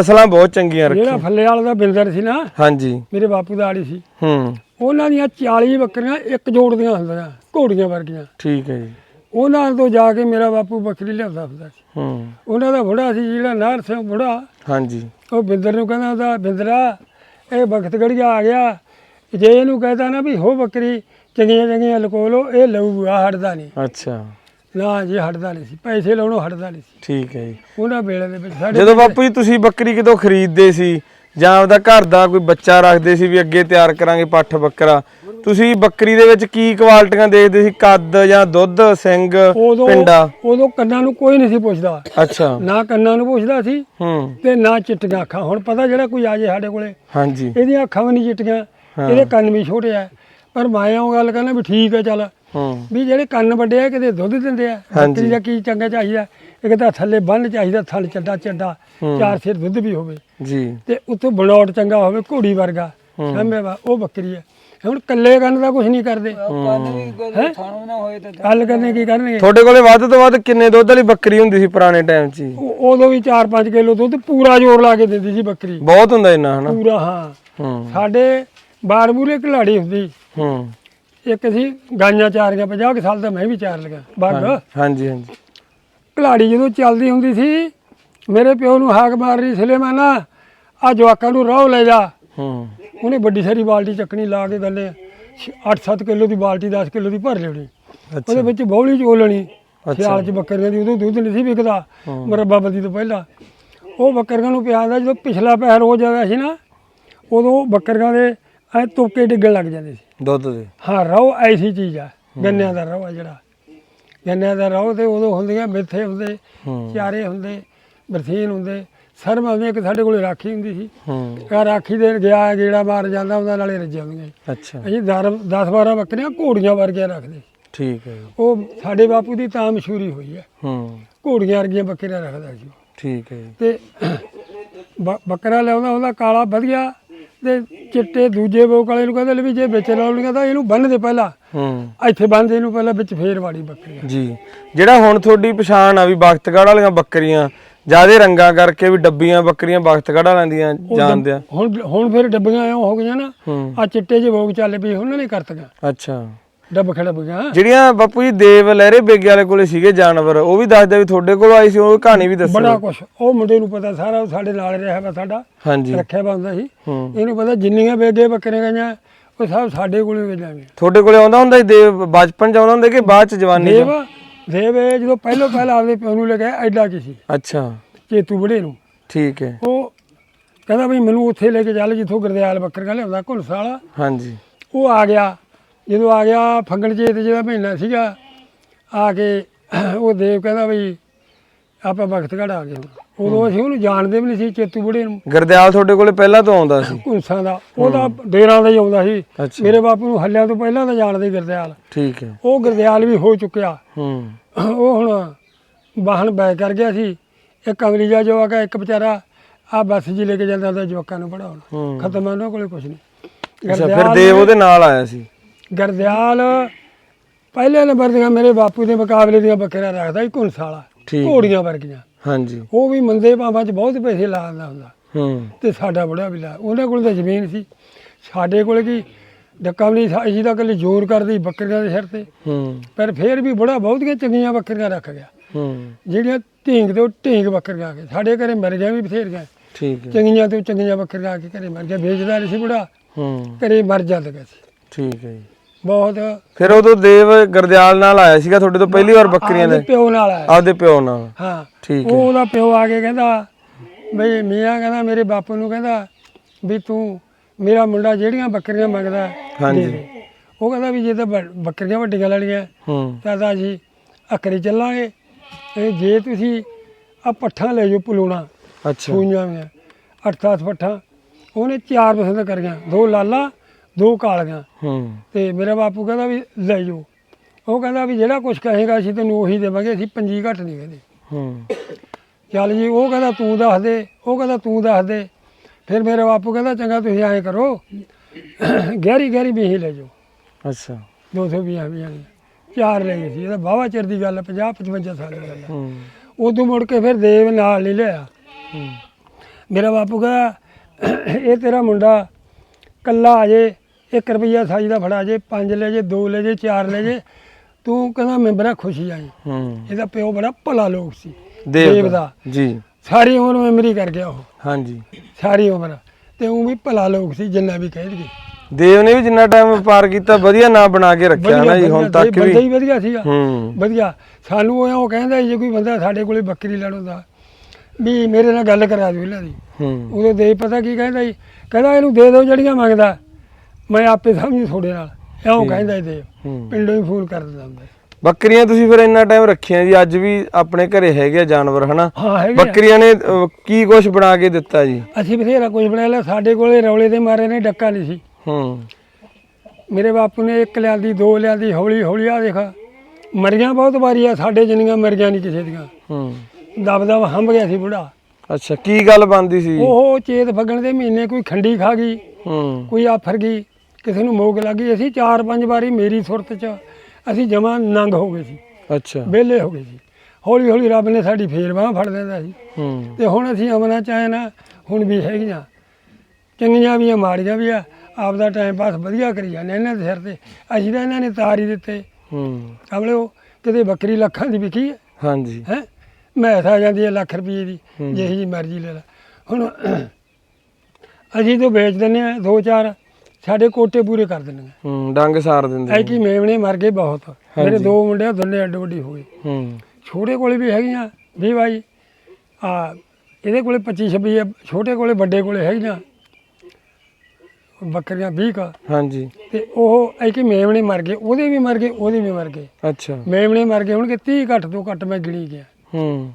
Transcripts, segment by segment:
Aslan ਬਹੁਤ ਚੰਗੀਆਂ ਜਿਹੜਾ ਰੱਖੀਆਂ ਫੱਲੇ ਵਾਲਾ ਦਾ ਬਿੰਦਰ ਸੀ ਨਾ ਹਾਂਜੀ। ਮੇਰੇ ਬਾਪੂ ਦਾ ਆੜੀ ਸੀ। ਹੂੰ। ਉਹਨਾਂ ਦੀਆਂ 40 ਬੱਕਰੀਆਂ ਇੱਕ ਜੋੜ ਦੀਆਂ ਹੁੰਦੀਆਂ ਘੋੜੀਆਂ ਵਰਗੀਆਂ। ਠੀਕ ਹੈ ਜੀ। ਉਹਨਾਂ ਤੋਂ ਜਾ ਕੇ ਮੇਰਾ ਬਾਪੂ ਬੱਕਰੀ ਲਿਆਉਂਦਾ ਹੁੰਦਾ ਸੀ। ਹੂੰ। ਉਹਨਾਂ ਦਾ ਬੁੜਾ ਸੀ ਜਿਹੜਾ ਨਾਰ ਸਿੰਘ ਬੁੜਾ। ਹਾਂਜੀ। ਉਹ ਬਿੰਦਰ ਨੂੰ ਕਹਿੰਦਾ ਉਹਦਾ ਬਿੰਦਰਾ ਇਹ ਵਕਤ ਗੜੀਆ ਆ ਗਿਆ। ਜੇ ਇਹਨੂੰ ਕਹਤਾ ਨਾ ਵੀ ਹੋ ਬੱਕਰੀ ਚੰਗੀਆਂ ਚੰਗੀਆਂ ਲਕੋ ਲੋ ਇਹ ਲਊਗਾ ਹਟਦਾ ਨਹੀਂ। ਅੱਛਾ। ਨਾ ਜੀ ਹਟਦਾ ਨਹੀਂ ਸੀ ਪੈਸੇ ਲਾਉਣੋਂ ਹਟਦਾ ਨਹੀਂ ਸੀ। ਠੀਕ ਹੈ ਜੀ। ਉਹਨਾਂ ਵੇਲੇ ਦੇ ਵਿੱਚ ਸਾਡੇ ਜਦੋਂ ਬਾਪੂ ਜੀ ਤੁਸੀਂ ਬੱਕਰੀ ਕਿਤੋਂ ਖਰੀਦਦੇ ਸੀ? ਜਾਂ ਆਪਦਾ ਘਰ ਦਾ ਕੋਈ ਬੱਚਾ ਰੱਖਦੇ ਸੀ ਵੀ ਅੱਗੇ ਤਿਆਰ ਕਰਾਂਗੇ ਪੱਠ ਬੱਕਰਾ? ਤੁਸੀਂ ਬੱਕਰੀ ਦੇ ਵਿੱਚ ਕੀ ਕੁਆਲਿਟੀਆਂ ਦੇਖਦੇ ਸੀ? ਕੱਦ ਜਾਂ ਦੁੱਧ ਸਿੰਘ ਉਦੋਂ ਪਿੰਡਾ? ਉਦੋਂ ਕੰਨਾਂ ਨੂੰ ਕੋਈ ਨਹੀਂ ਸੀ ਪੁੱਛਦਾ। ਅੱਛਾ। ਨਾ ਕੰਨਾਂ ਨੂੰ ਪੁੱਛਦਾ ਸੀ ਹੂੰ। ਤੇ ਨਾ ਚਿੱਟੀਆਂ ਅੱਖਾਂ। ਹੁਣ ਪਤਾ ਜਿਹੜਾ ਕੋਈ ਆ ਜੇ ਸਾਡੇ ਕੋਲੇ ਹਾਂਜੀ। ਇਹਦੀਆਂ ਅੱਖਾਂ ਵੀ ਨਹੀਂ ਚਿੱਟੀਆਂ ਇਹਦੇ ਕੰਨ ਵੀ ਛੋਟੇ ਆ। ਪਰ ਮੈਂ ਉਹ ਗੱਲ ਕਹਿੰਦਾ ਵੀ ਠੀਕ ਹੈ ਚੱਲ। ਵੀ ਜਿਹੜੇ ਕੰਨ ਵੱਡੇ ਆ ਕਿਤੇ ਦੁੱਧ ਦਿੰਦੇ ਆ ਹਾਂਜੀ। ਬੱਕਰੀ ਦਾ ਕੀ ਚੰਗਾ ਚਾਹੀਦਾ ਇੱਕ ਤਾਂ ਥੱਲੇ ਬੰਨ ਚਾਹੀਦਾ ਥਣ ਚੱਡਾ ਚੱਡਾ ਚਾਰ ਸਿਰ ਦੁੱਧ ਵੀ ਹੋਵੇ। ਜੀ। ਤੇ ਉੱਤੋਂ ਬਣਾਉਟ ਚੰਗਾ ਹੋਵੇ ਘੋੜੀ ਵਰਗਾ। ਸਮਝਿਆ ਵਾ ਉਹ ਬੱਕਰੀ ਹੈ ਹੁਣ ਕੱਲੇ ਕੰਨ ਦਾ ਕੁਝ ਨਹੀਂ ਕਰਦੇ? ਗੱਲ ਕਰਨੇ ਕੀ ਕਰਨਗੇ? ਤੁਹਾਡੇ ਕੋਲੇ ਵੱਧ ਤੋਂ ਵੱਧ ਕਿੰਨੇ ਦੁੱਧ ਵਾਲੀ ਬੱਕਰੀ ਹੁੰਦੀ ਸੀ ਪੁਰਾਣੇ ਟਾਈਮ 'ਚ ਉਦੋਂ ਵੀ 4-5 ਕਿਲੋ ਦੁੱਧ ਪੂਰਾ ਜ਼ੋਰ ਲਾ ਕੇ ਦਿੰਦੀ ਸੀ ਬੱਕਰੀ। ਬਹੁਤ ਹੁੰਦਾ ਇੰਨਾ ਹਨਾ? ਪੂਰਾ ਹਾਂ। ਸਾਡੇ ਬਾਰ ਮੂਰੇ ਘਲਾੜੀ ਹੁੰਦੀ। ਹੂੰ। ਇੱਕ ਸੀ ਗਾਈਆਂ ਚਾਰੀਆਂ 50 ਕੁ ਸਾਲ ਦਾ ਮੈਂ ਵੀ ਚਾਰ ਲਗਾ ਬੱਗ। ਹਾਂਜੀ ਹਾਂਜੀ। ਘਲਾੜੀ ਜਦੋਂ ਚੱਲਦੀ ਹੁੰਦੀ ਸੀ ਮੇਰੇ ਪਿਓ ਨੂੰ ਹਾਕ ਮਾਰ ਰਹੀ ਸੁਲੇਮਾਨਾ ਆ ਜਵਾਕਾਂ ਨੂੰ ਰਾਹ ਲੈ ਜਾ। ਹੂੰ। ਉਹਨੇ ਵੱਡੀ ਸਾਰੀ ਬਾਲਟੀ ਚੱਕਣੀ ਲਾ ਕੇ ਗੱਲੇ 8-7 ਕਿਲੋ ਦੀ ਬਾਲਟੀ 10 ਕਿਲੋ ਦੀ ਭਰ ਲਿਉਣੀ ਉਹਦੇ ਵਿੱਚ ਬੌਲੀ ਚੋਲਣੀ ਅੱਛਾ। ਸਿਆਲ ਚ ਬੱਕਰੀਆਂ ਦੀ ਉਦੋਂ ਦੁੱਧ ਨਹੀਂ ਸੀ ਵਿਕਦਾ ਮਰੱਬਾ ਬੱਦੀ ਤੋਂ ਪਹਿਲਾਂ। ਉਹ ਬੱਕਰੀਆਂ ਨੂੰ ਪਿਆਦਾ ਜਦੋਂ ਪਿਛਲਾ ਪੈਰ ਹੋ ਜਾਵੇ ਸੀ ਨਾ ਉਦੋਂ ਬੱਕਰੀਆਂ ਦੇ ਐ ਤੁਪਕੇ ਡਿੱਗਣ ਲੱਗ ਜਾਂਦੇ ਸੀ। ਦੁੱਧ ਦੇ। ਹਾਂ ਰੋ ਐਸੀ ਚੀਜ਼ ਆ ਗੰਨਿਆਂ ਦਾ ਰੋ ਆ ਜਿਹੜਾ। ਗੰਨਿਆਂ ਦਾ ਰੋ ਤੇ ਉਦੋਂ ਹੁੰਦੀਆਂ ਮਿੱਥੇ ਹੁੰਦੇ ਚਾਰੇ ਹੁੰਦੇ ਬਰਸੀਨ ਹੁੰਦੇ ਸਰਮ ਹੁੰਦੇ ਇੱਕ ਸਾਡੇ ਕੋਲੇ ਰਾਖੀ ਹੁੰਦੀ ਸੀ। ਹੂੰ। ਕਾ ਰਾਖੀ ਦੇਣ ਗਿਆ ਗੇੜਾ ਮਾਰ ਜਾਂਦਾ ਉਹਨਾਂ ਨਾਲੇ ਰੱਜਿਆ ਹੁੰਦੀਆਂ ਅੱਛਾ। ਅਸੀਂ 10 12 ਬੱਕਰੀਆਂ ਘੋੜੀਆਂ ਵਰਗੀਆਂ ਰੱਖਦੇ। ਠੀਕ ਹੈ ਉਹ ਸਾਡੇ ਬਾਪੂ ਦੀ ਤਾਂ ਮਸ਼ਹੂਰੀ ਹੋਈ ਹੈ। ਹੂੰ। ਘੋੜੀਆਂ ਵਰਗੀਆਂ ਬੱਕਰੀਆਂ ਰੱਖਦਾ ਸੀ। ਠੀਕ ਹੈ ਤੇ ਬੱਕਰਾ ਲਿਆਉਂਦਾ ਉਹਦਾ ਕਾਲਾ ਵਧੀਆ ਤੇ ਚਿੱਟੇ ਦੂਜੇ ਬੋਕ ਵਾਲੇ ਨੂੰ ਕਹਿੰਦੇ ਲੈ ਵੀ ਜੇ ਵਿੱਚ ਲਾਉਣੀਆਂ ਤਾਂ ਇਹਨੂੰ ਬੰਨ ਦੇ ਪਹਿਲਾਂ। ਹੂੰ। ਇੱਥੇ ਬੰਨ ਦੇ ਇਹਨੂੰ ਪਹਿਲਾਂ ਵਿੱਚ ਫੇਰ ਵਾੜੀ ਬੱਕਰੀ ਜੀ। ਜਿਹੜਾ ਹੁਣ ਤੁਹਾਡੀ ਪਛਾਣ ਆ ਵੀ ਬਖਤਗੜ੍ਹ ਵਾਲੀਆਂ ਬੱਕਰੀਆਂ ਜਿਆਦੇ ਰੰਗਾਂ ਕਰਕੇ ਵੀ ਡੱਬੀਆਂ ਬੱਕਰੀਆਂ ਬਖਤਗੜ੍ਹ ਵਾਲਿਆਂ ਦੀਆਂ ਜਾਣਦੇ ਆ। ਹੁਣ ਹੁਣ ਫਿਰ ਡੱਬੀਆਂ ਐਂ ਹੋ ਗਈਆਂ ਨਾ ਆ ਚਿੱਟੇ ਜਿਹੇ ਬੋਕ ਚੱਲ ਪਏ ਉਹਨਾਂ ਨੇ ਕਰਤੀਆਂ। ਅੱਛਾ। ਡੱਬ ਖੜਬ ਗਿਆ। ਜਿਹੜੀਆਂ ਬਾਪੂ ਜੀ ਦੇਵ ਲਹਿਰੇ ਬੇਗੇ ਵਾਲੇ ਕੋਲੇ ਸੀਗੇ ਜਾਨਵਰ ਉਹ ਵੀ ਦੱਸਦੇ ਵੀ ਤੁਹਾਡੇ ਕੋਲ ਆਈ ਸੀ ਉਹ ਕਹਾਣੀ ਵੀ ਦੱਸੋ। ਬੜਾ ਕੁਛ। ਉਹ ਮੁੰਡੇ ਨੂੰ ਪਤਾ ਸਾਰਾ ਉਹ ਸਾਡੇ ਨਾਲ ਰਿਹਾ ਵਾ ਸਾਡਾ। ਹਾਂਜੀ। ਰੱਖਿਆ ਵਾ ਹੁੰਦਾ ਸੀ। ਇਹਨੂੰ ਪਤਾ ਜਿੰਨੀਆਂ ਵੇਗੇ ਬੱਕਰੀਆਂ ਗਈਆਂ ਉਹ ਸਭ ਸਾਡੇ ਕੋਲੇ ਵੇਜਾਂਗੇ ਤੁਹਾਡੇ ਕੋਲੇ ਆਉਂਦਾ ਹੁੰਦਾ ਸੀ ਦੇਵ? ਬਚਪਨ ਚ ਆਉਂਦਾ ਹੁੰਦਾ ਕਿ ਬਾਅਦ ਚ ਜਵਾਨੀ ਦੇਵ ਦੇਵ ਇਹ ਜਦੋਂ ਪਹਿਲੋਂ ਪਹਿਲਾਂ ਆਪਦੇ ਪਿਓ ਨੂੰ ਲਗਾਇਆ ਐਡਾ ਕੀ ਸੀ ਅੱਛਾ। ਚੇਤੂ ਬੜੇ ਨੂੰ। ਠੀਕ ਹੈ। ਉਹ ਕਹਿੰਦਾ ਵੀ ਮੈਨੂੰ ਉੱਥੇ ਲੈ ਕੇ ਚੱਲ ਜਿੱਥੋਂ ਗੁਰਦਿਆਲ ਬੱਕਰੀਆਂ ਲਿਆਉਂਦਾ ਘੁਲਸ ਵਾਲਾ। ਹਾਂਜੀ। ਉਹ ਆ ਗਿਆ। ਜਦੋਂ ਆ ਗਿਆ ਫੰਗਣ ਚੇਤ ਜਿਹੜਾ ਮਹੀਨਾ ਸੀਗਾ ਆ ਕੇ ਉਹ ਦੇਵ ਕਹਿੰਦਾ ਵੀ ਆਪਾਂ ਵਕਤਗੜ ਆ ਗਏ। ਉਦੋਂ ਅਸੀਂ ਉਹਨੂੰ ਜਾਣਦੇ ਵੀ ਨਹੀਂ ਸੀ ਚੇਤੂ ਬੜੇ ਨੂੰ। ਗਰਦਿਆਲ ਤੁਹਾਡੇ ਕੋਲੇ ਪਹਿਲਾਂ ਤੋਂ ਆਉਂਦਾ ਸੀ? ਘੁਲਸਾਂ ਦਾ। ਉਹਦਾ ਡੇਰਾਂ ਦਾ ਹੀ ਆਉਂਦਾ ਸੀ। ਮੇਰੇ ਬਾਪੂ ਨੂੰ ਹੱਲਿਆਂ ਤੋਂ ਪਹਿਲਾਂ ਤਾਂ ਜਾਣਦੇ ਗੁਰਦਿਆਲ। ਠੀਕ ਹੈ। ਉਹ ਗੁਰਦਿਆਲ ਵੀ ਹੋ ਚੁੱਕਿਆ। ਹੂੰ। ਉਹ ਹੁਣ ਵਾਹਨ ਬੈ ਕਰ ਗਿਆ ਸੀ। ਇੱਕ ਅੰਗਰੇਜ਼ਾ ਜੋ ਆਗਾ ਇੱਕ ਵਿਚਾਰਾ। ਆ ਬੱਸ ਜੀ ਲੈ ਕੇ ਜਾਂਦਾ ਜਵਾਕਾਂ ਨੂੰ ਪੜਾਉਣ ਖਤਮ ਆ ਉਹਨਾਂ ਕੋਲੇ ਕੁਝ ਨਹੀਂ। ਅੱਛਾ ਫਿਰ ਦੇਵ ਉਹਦੇ ਨਾਲ ਆਇਆ ਸੀ? ਗਰਦਿਆਲ ਪਹਿਲੇ ਨੰਬਰ ਦੀਆਂ ਮੇਰੇ ਬਾਪੂ ਦੇ ਮੁਕਾਬਲੇ ਦੀਆਂ ਬੱਕਰੀਆਂ ਰੱਖਦਾ ਸੀ ਘੁੰਸ ਵਾਲਾ ਠੀਕ। ਘੋੜੀਆਂ ਵਰਗੀਆਂ। ਹਾਂਜੀ। ਉਹ ਵੀ ਮੰਦੇ ਭਾਵਾਂ 'ਚ ਬਹੁਤ ਪੈਸੇ ਲਾ ਦਿੰਦਾ ਹੁੰਦਾ। ਹੂੰ। ਤੇ ਸਾਡਾ ਬੜਾ ਵੀ ਲਾ ਉਹਨਾਂ ਕੋਲ ਤਾਂ ਜ਼ਮੀਨ ਸੀ। ਸਾਡੇ ਕੋਲ ਕੀ ਡੱਕਾ ਵੀ ਨਹੀਂ ਅਸੀਂ ਤਾਂ ਇਕੱਲੇ ਜ਼ੋਰ ਕਰਦੀ ਬੱਕਰੀਆਂ ਦੇ ਸਿਰ ਤੇ। ਹੂੰ। ਪਰ ਫੇਰ ਵੀ ਬੜਾ ਬਹੁਤੀਆਂ ਚੰਗੀਆਂ ਬੱਕਰੀਆਂ ਰੱਖ ਗਿਆ। ਹੂੰ। ਜਿਹੜੀਆਂ ਢੀਂਗ ਤੋਂ ਢੀਂਗ ਬੱਕਰੀਆਂ ਆ ਕੇ ਸਾਡੇ ਘਰੇ ਮਰ ਗਿਆ ਵੀ ਬਥੇਰੀਆਂ। ਠੀਕ ਹੈ। ਚੰਗੀਆਂ ਤੋਂ ਚੰਗੀਆਂ ਬੱਕਰੀਆਂ ਆ ਕੇ ਘਰੇ ਮਰ ਗਿਆ। ਵੇਚਦਾ ਨਹੀਂ ਸੀ ਬੁੜਾ। ਹੂੰ। ਘਰੇ ਮਰ ਜਾਂਦਾ ਸੀ। ਠੀਕ ਹੈ ਜੀ। ਬਹੁਤ। ਫਿਰ ਉਦੋਂ ਦੇਵ ਗਰਦਿਆਲ ਨਾਲ ਆਇਆ ਸੀਗਾ ਤੁਹਾਡੇ ਤੋਂ ਪਹਿਲੀ ਵਾਰ ਬੱਕਰੀਆਂ ਆਪਦੇ ਦੇ ਪਿਓ ਨਾਲ ਆਇਆ। ਆਪਦੇ ਪਿਓ ਨਾਲ। ਹਾਂ। ਠੀਕ ਉਹ ਉਹਦਾ ਪਿਓ ਆ ਕੇ ਕਹਿੰਦਾ ਬਈ ਮੀਆਂ ਕਹਿੰਦਾ ਮੇਰੇ ਬਾਪੂ ਨੂੰ ਕਹਿੰਦਾ ਵੀ ਤੂੰ ਮੇਰਾ ਮੁੰਡਾ ਜਿਹੜੀਆਂ ਬੱਕਰੀਆਂ ਮੰਗਦਾ ਹਾਂਜੀ। ਦੇ। ਉਹ ਕਹਿੰਦਾ ਵੀ ਜੇ ਤਾਂ ਬ- ਬੱਕਰੀਆਂ ਵੱਡੀਆਂ ਲੈਣੀਆਂ ਹੂੰ। ਤਾਂ ਤਾਂ ਜੀ ਅਕਰੇ ਚੱਲਾਂਗੇ। ਤੇ ਜੇ ਤੁਸੀਂ ਆ ਪੱਠਾਂ ਲੈ ਜਾਓ ਪਲੂਣਾ ਅੱਛਾ। ਸੂਈਆਂ ਵੀ ਅਰਥਾਤ ਪੱਠਾਂ ਉਹਨੇ ਚਾਰ ਪਸੰਦ ਕਰੀਆਂ। ਦੋ ਲਾਲਾਂ ਦੋ ਕਾਲੀਆਂ। ਹੂੰ। ਤੇ ਮੇਰਾ ਬਾਪੂ ਕਹਿੰਦਾ ਵੀ ਲੈ ਜਾਓ। ਉਹ ਕਹਿੰਦਾ ਵੀ ਜਿਹੜਾ ਕੁਝ ਕਹੇਗਾ ਅਸੀਂ ਤੈਨੂੰ ਉਹੀ ਦੇਵਾਂਗੇ ਅਸੀਂ ਪੰਜੀ ਘੱਟ ਨਹੀਂ ਕਹਿੰਦੇ। ਹੂੰ। ਚੱਲ ਜੀ ਉਹ ਕਹਿੰਦਾ ਤੂੰ ਦੱਸ ਦੇ ਉਹ ਕਹਿੰਦਾ ਤੂੰ ਦੱਸ ਦੇ। ਫਿਰ ਮੇਰੇ ਬਾਪੂ ਕਹਿੰਦਾ ਚੰਗਾ ਤੁਸੀਂ ਐਂ ਕਰੋ ਗਹਿਰੀ ਗਹਿਰੀ ਵੀ ਹੀ ਲੈ ਜਾਓ। ਅੱਛਾ। 200 ਵੀ ਆ ਵੀ ਚਾਰ ਲੈ ਗਏ ਸੀ ਇਹਦਾ ਬਾਵਾ ਚਿਰ ਦੀ ਗੱਲ 50 55 ਸਾਲ ਦੀ ਗੱਲ ਹੈ। ਉਦੋਂ ਮੁੜ ਕੇ ਫਿਰ ਦੇਵ ਨਾਲ ਨਹੀਂ ਲਿਆ। ਮੇਰਾ ਬਾਪੂ ਕਹਿੰਦਾ ਇਹ ਤੇਰਾ ਮੁੰਡਾ ਕੱਲਾ ਆ ਜੇ 1 ਰੁਪਈਆ ਸਾਈ ਦਾ ਫੜਾ ਜੇ 5 ਲੈ ਜੇ 2 ਲੈ ਜੇ 4 ਲੈ ਜੇ ਤੂੰ ਕਹਿੰਦਾ ਮੈਂ ਬੜਾ ਖੁਸ਼ੀ ਆਈ ਹੂੰ। ਇਹਦਾ ਪਿਓ ਬੜਾ ਭਲਾ ਲੋਕ ਸੀ ਦੇਵ ਦਾ। ਦਾ। ਜੀ। ਸਾਰੀ ਉਮਰ ਮੈਮਰੀ ਕਰ ਗਿਆ ਉਹ। ਹਾਂਜੀ। ਸਾਰੀ ਉਮਰ। ਤੇ ਉਹ ਵੀ ਭਲਾ ਲੋਕ ਸੀ ਜਿੰਨਾ ਵੀ ਕਹਿ ਦਈਏ। ਦੇਵ ਨੇ ਵੀ ਜਿੰਨਾ ਟਾਈਮ ਵਪਾਰ ਕੀਤਾ ਵਧੀਆ ਨਾਂ ਬਣਾ ਕੇ ਰੱਖਿਆ ਨਾ ਜੀ ਹੁਣ ਤੱਕ ਬੰਦਾ ਵੀ। ਹੀ ਵਧੀਆ ਸੀਗਾ। ਹੂੰ। ਵਧੀਆ। ਸਾਨੂੰ ਉਹ ਉਹ ਕਹਿੰਦਾ ਜੇ ਕੋਈ ਬੰਦਾ ਸਾਡੇ ਕੋਲੇ ਬੱਕਰੀ ਲੈਣ ਹੁੰਦਾ ਵੀ ਮੇਰੇ ਨਾਲ ਗੱਲ ਕਰਾ ਦਿਓ ਇਹਨਾਂ ਦੀ। ਹੂੰ। ਉਦੋਂ ਦੇ ਪਤਾ ਕੀ ਕਹਿੰਦਾ ਜੀ ਕਹਿੰਦਾ ਇਹਨੂੰ ਦੇ ਦਿਓ ਜਿਹੜੀਆਂ ਮੰਗਦਾ। ਮੈਂ ਆਪੇ ਸਮਝੂ ਤੁਹਾਡੇ ਨਾਲ ਇਉਂ ਕਹਿੰਦਾ ਸੀ ਦੇ ਹੂੰ। ਪਿੰਡੋਂ ਹੀ ਫੋਨ ਕਰ ਦਿੰਦਾ ਹੁੰਦਾ। ਬੱਕਰੀਆਂ ਤੁਸੀਂ ਫਿਰ ਇੰਨਾ ਟਾਈਮ ਰੱਖੀਆਂ ਜੀ ਅੱਜ ਵੀ ਆਪਣੇ ਘਰੇ ਹੈਗੇ ਆ ਜਾਨਵਰ ਹਨਾ? ਹਾਂ ਹੈਗੇ ਆ। ਬੱਕਰੀਆਂ ਨੇ ਅਹ, ਕੀ ਕੁਝ ਬਣਾ ਕੇ ਦਿੱਤਾ ਜੀ? ਅਸੀਂ ਬਥੇਰਾ ਕੁਝ ਬਣਾ ਲਿਆ। ਸਾਡੇ ਕੋਲੇ ਰੌਲੇ ਦੇ ਮਾਰੇ ਨੇ ਡੱਕਾ ਨਹੀਂ ਸੀ। ਹੂੰ। ਮੇਰੇ ਬਾਪੂ ਨੇ ਇੱਕ ਲਿਆਂਦੀ ਦੋ ਲਿਆਂਦੀ ਹੌਲੀ ਹੌਲੀ ਆ ਦੇਖ। ਮਰੀਆਂ ਬਹੁਤ ਵਾਰੀ ਆ ਸਾਡੇ ਜਿੰਨੀਆਂ ਮਰੀਆਂ ਨਹੀਂ ਕਿਸੇ ਦੀਆਂ। ਹੂੰ। ਦਬ ਦਬ ਹੰਭ ਗਿਆ ਸੀ ਬੁੜਾ ਅੱਛਾ ਕੀ ਗੱਲ ਬੰਦੀ ਸੀ ਉਹ ਚੇਤ ਫੱਗਣ ਦੇ ਮਹੀਨੇ ਕੋਈ ਖੰਡੀ ਖਾ ਗਈ ਹੂੰ। ਕੋਈ ਆਫਰ ਗਈ। ਕਿਸੇ ਨੂੰ ਮੋਗ ਲੱਗੀ ਅਸੀਂ ਚਾਰ ਪੰਜ ਵਾਰੀ ਮੇਰੀ ਸੁਰਤ 'ਚ ਅਸੀਂ ਜਮਾ ਨੰਗ ਹੋ ਗਏ ਸੀ। ਅੱਛਾ। ਵਿਹਲੇ ਹੋ ਗਏ ਸੀ। ਹੌਲੀ ਹੌਲੀ ਰੱਬ ਨੇ ਸਾਡੀ ਫੇਰ ਬਾਂਹ ਫੜ ਲੈਂਦਾ ਸੀ। ਹੂੰ। ਤੇ ਹੁਣ ਅਸੀਂ ਅਮਨਾ ਚਾਹੇ ਨਾ ਹੁਣ ਵੀ ਹੈਗੀਆਂ। ਚੰਗੀਆਂ ਵੀ ਆ ਮਾੜੀਆਂ ਵੀ ਆ ਆਪਦਾ ਟਾਈਮ ਪਾਸ ਵਧੀਆ ਕਰੀ ਜਾਂਦੇ ਇਹਨਾਂ ਦੇ ਸਿਰ ਤੇ। ਅਸੀਂ ਤਾਂ ਇਹਨਾਂ ਨੇ ਤਾਰ ਹੀ ਦਿੱਤੇ। ਹੂੰ। ਕਮਲੇ ਉਹ ਕਿਤੇ ਬੱਕਰੀ ਲੱਖਾਂ ਦੀ ਵਿਕੀ ਹੈ ਹਾਂਜੀ। ਹੈ? ਮੈਥ ਆ ਜਾਂਦੀ ਹੈ ਲੱਖ ਰੁਪਏ ਦੀ। ਜਿਹੀ ਜੀ ਮਰਜ਼ੀ ਲੈ ਲੈ। ਹੁਣ ਅਸੀਂ ਤਾਂ ਵੇਚ ਦਿੰਦੇ ਆ ਦੋ ਚਾਰ। ਸਾਡੇ ਕੋਟੇ ਪੂਰੇ ਕਰ ਦਿੰਦੇ ਹੂੰ ਡੰਗ ਸਾਰ ਦਿੰਦੇ ਐ ਕੀ ਮੇਵਣੇ ਮਰ ਗਏ ਬਹੁਤ। ਮੇਰੇ। ਦੋ ਮੁੰਡੇ ਦੋਨੇ ਅੱਡ ਵੱਡੀ ਹੋ ਗਏ। ਹੂੰ। ਛੋਟੇ ਕੋਲੇ ਵੀ ਹੈਗੀਆਂ ਵੀ ਭਾਈ ਆ ਇਹਦੇ ਕੋਲੇ 25 26 ਆ ਛੋਟੇ ਕੋਲੇ ਵੱਡੇ ਕੋਲੇ ਹੈਗੀਆਂ। ਬੱਕਰੀਆਂ 20 ਕਾ ਹਾਂਜੀ। ਤੇ ਉਹ ਐ ਕਿ ਮੇਵਣੇ ਮਰ ਗਏ ਉਹਦੇ ਵੀ ਮਰ ਗਏ ਉਹਦੇ ਵੀ ਮਰ ਗਏ। ਅੱਛਾ। ਮੇਵਣੇ ਮਰ ਗਏ ਹੁਣ ਕਿ 30 ਘੱਟ ਤੋਂ ਘੱਟ ਮੈਂ ਗਿਣੀ ਗਿਆ। ਹੂੰ।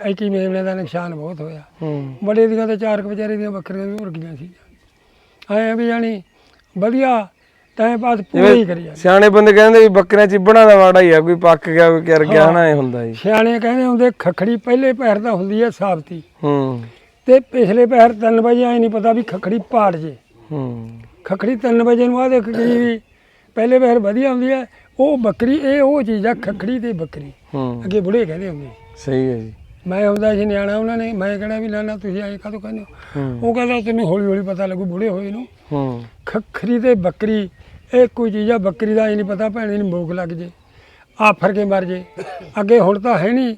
ਐ ਕਿ ਮੇਵਣੇ ਦਾ ਨੁਕਸਾਨ ਬਹੁਤ ਹੋਇਆ। ਹੂੰ। ਬੜੇ ਦੀਆਂ ਤੇ ਚਾਰ ਕੁ ਵਿਚਾਰੇ ਦੀਆਂ ਬੱਕਰੀਆਂ ਵੀ ਮੁਰ ਗਈਆਂ ਸੀ ਐ ਵੀ ਜਾਣੀ ਵਧੀਆ ਟਾਈਮ ਪਾਸ ਪੂਰਾ ਹੀ ਕਰੀ ਜਾਂਦੇ। ਸਿਆਣੇ ਬੰਦੇ ਕਹਿੰਦੇ ਵੀ ਬੱਕਰੀਆਂ ਚਿੱਬਣਾ ਦਾ ਵਾੜਾ ਹੀ ਆ ਕੋਈ ਪੱਕ ਗਿਆ ਕੋਈ ਕਰ ਗਿਆ ਹਨਾ ਇਹ ਹੁੰਦਾ ਜੀ। ਸਿਆਣੇ ਕਹਿੰਦੇ ਹੁੰਦੇ ਖਖੜੀ ਪਹਿਲੇ ਪੈਰ ਤਾਂ ਹੁੰਦੀ ਹੈ ਸਾਬਤੀ। ਹੂੰ। ਤੇ ਪਿਛਲੇ ਪੈਰ 3 ਵਜੇ ਐ ਨਹੀਂ ਪਤਾ ਵੀ ਖਖੜੀ ਪਾੜ ਜੇ। ਹੂੰ। ਖਖੜੀ 3 ਵਜੇ ਨੂੰ ਆ ਗਈ ਵੀ ਪਹਿਲੇ ਪੈਰ ਵਧੀਆ ਹੁੰਦੀ ਹੈ ਉਹ ਬੱਕਰੀ ਇਹ ਉਹ ਚੀਜ਼ ਆ ਖਖੜੀ ਤੇ ਬੱਕਰੀ। ਹੂੰ। ਅੱਗੇ ਬੁੜੇ ਕਹਿੰਦੇ ਹੁੰਦੇ। ਸਹੀ ਹੈ ਜੀ। ਮੈਂ ਹੁੰਦਾ ਸੀ ਨਿਆਣਾ ਉਹਨਾਂ ਨੇ ਮੈਂ ਕਹਿਣਾ ਵੀ ਨਾ ਤੁਸੀਂ ਆਏ ਕਾਹਤੋਂ ਕਹਿੰਦੇ ਹੋ? ਉਹ ਕਹਿੰਦਾ ਤੈਨੂੰ ਹੌਲੀ ਹੌਲੀ ਪਤਾ ਲੱਗੂ ਬੁੜੇ ਹੋਏ ਨੂੰ। ਹੂੰ। ਖਖਰੀ ਤੇ ਬੱਕਰੀ ਇਹ ਕੋਈ ਚੀਜ਼ ਆ ਬੱਕਰੀ ਦਾ ਇਹ ਨਹੀਂ ਪਤਾ ਭੈਣੇ ਨੂੰ ਮੋਗ ਲੱਗ ਜੇ। ਆਫਰ ਕੇ ਮਰ ਜੇ। ਅੱਗੇ ਹੁਣ ਤਾਂ ਹੈ ਨਹੀਂ।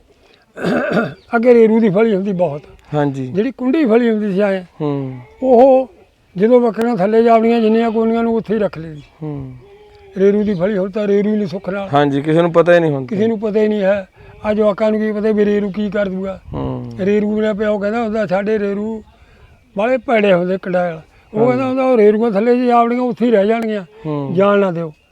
ਅੱਗੇ ਰੇਰੂ ਦੀ ਫਲੀ ਹੁੰਦੀ ਬਹੁਤ। ਹਾਂਜੀ। ਜਿਹੜੀ ਕੁੰਡੀ ਫਲੀ ਹੁੰਦੀ ਸੀ ਆਏ ਹੂੰ। ਉਹ ਜਦੋਂ ਬੱਕਰੀਆਂ ਥੱਲੇ ਜਾਵੜੀਆਂ ਜਿੰਨੀਆਂ ਕੋਨੀਆਂ ਨੂੰ ਉੱਥੇ ਹੀ ਰੱਖ ਲੈਂਦੀ ਹੂੰ। ਰੇਰੂ ਦੀ ਫਲੀ ਹੁਣ ਤਾਂ ਰੇਰੂ ਹੀ ਨਹੀਂ ਸੁੱਖ ਨਾਲ। ਹਾਂਜੀ ਕਿਸੇ ਨੂੰ ਪਤਾ ਹੀ ਨਹੀਂ ਹੁੰਦਾ। ਕਿਸੇ ਨੂੰ ਪਤਾ ਹੀ ਨਹੀਂ ਹੈ। ਅੱਜ ਆਕਾਂ ਨੂੰ ਕੀ ਪਤਾ ਵੀ ਰੇਰੂ ਕੀ ਕਰ ਦੂਗਾ। ਹੂੰ। ਰੇਰੂ ਨੇ ਪਿਓ ਕਹਿੰਦਾ ਹੁੰਦਾ ਸਾਡੇ ਰੇਰੂ ਬਾਲੇ ਭੈੜੇ ਹੁੰਦੇ ਕੰਡਾਇਲ ਉਹ ਕਹਿੰਦਾ ਹੁੰਦਾ ਉਹ ਰੇਰੂਆਂ ਥੱਲੇ ਜੀ ਆਵੜੀਆਂ ਉੱਥੇ ਹੀ ਰਹਿ ਜਾਣਗੀਆਂ। ਜਾਣ ਨਾ ਦਿਓ।